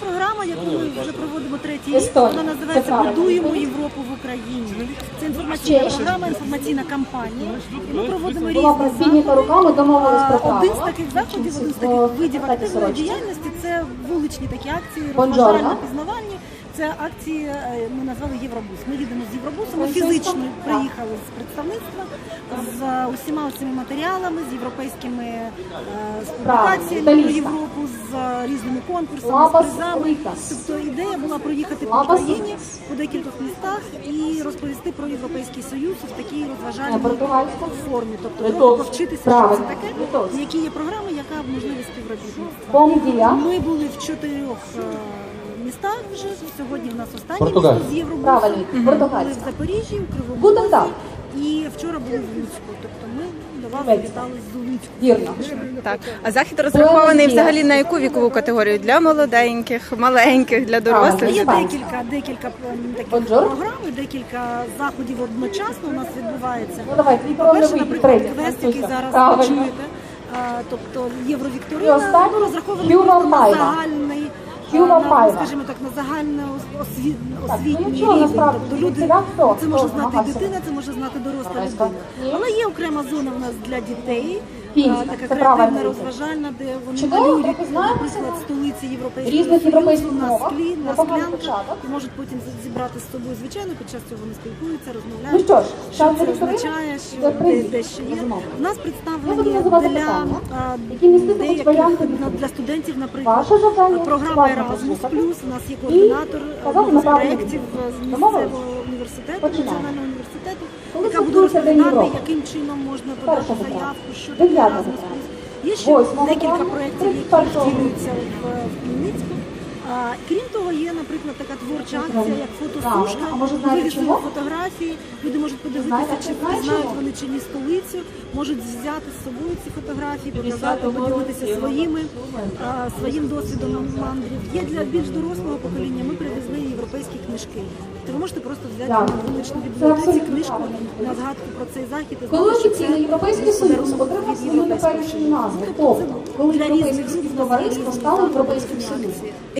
програма, яку ми вже проводимо третій рік. Вона називається. Будуємо Європу в Україні. Це інформаційна програма, інформаційна кампанія. І ми проводимо різні заходи. Один з таких заходів, один з таких видів активної діяльності це вуличні такі акції, Бонжорно. розважальні, пізнавальні. Це акції е, ми назвали Євробус. Ми їдемо з Євробусом. Ми фізично приїхали з представництва з усіма цими матеріалами, з європейськими е, з публікаціями про. Європу, з е, різними конкурсами, з призами. Тобто ідея була проїхати по Україні по декількох містах і розповісти про європейський союз в такій Е, розважальній португальська? формі. Тобто Литовська. повчитися, що це таке, які є програми, яка можливість співробітництва. Ми були в чотирьох е, містах вже. Сьогодні в нас Португалія. місто з Євробусу. Правильно, Ми були в Запоріжжі, у Кривому. І вчора були в Луцьку. Тобто ми до вас Вийде. завітали з Луцьку. Вірно. Так, а захід розрахований взагалі на яку вікову категорію? Для молоденьких, маленьких, для дорослих? Є декілька, декілька м, таких програм, і декілька заходів одночасно у нас відбувається. Ну давай, твій вийде, наприклад, квест, який зараз Правильно. почуєте. А, Тобто І євровікторина ну, розрахований просто на загальний, на, скажімо так, на загальне ос- освіт, освітній ну рівень. Тобто люди, це може знати дитина, це може знати доросла людина. Але є окрема зона в нас для дітей. Фінська, Така креативна, розважальна, де вони малюють, наприклад, столиці європейського різних європейських на склі, на склянках. і можуть потім зібрати з собою звичайно. Під час цього вони спілкуються, розмовляють. Ну що ж, що це означає, що де, привіт. є. У нас представлені для деяких для студентів, наприклад, програма Erasmus+. У нас є координатор направду проєктів з місцевого університету, національного університету, яка буде розповідати, яким чином можна подати заявку, що таке Erasmus+. Є ще декілька проєктів, які 31 втілюються в, Хмельницьку. Крім того, є, наприклад, така творча акція, як фотосушка, вивісили фотографії. Люди можуть подивитися, чи знають вони чи ні столицю, можуть взяти з собою ці фотографії, показати, поділитися своїми своїм досвідом мандрів. Є для більш дорослого покоління. Ми книжки. То ви можете просто взяти Так. на вуличній бібліотеці книжку на згадку про цей захід. і Коли знати, що це Європейський Союз подарунок отримав від свою Європейського теперішню Союзу. Тобто коли для Європейське різних співтовариство стало Європейським Союзом.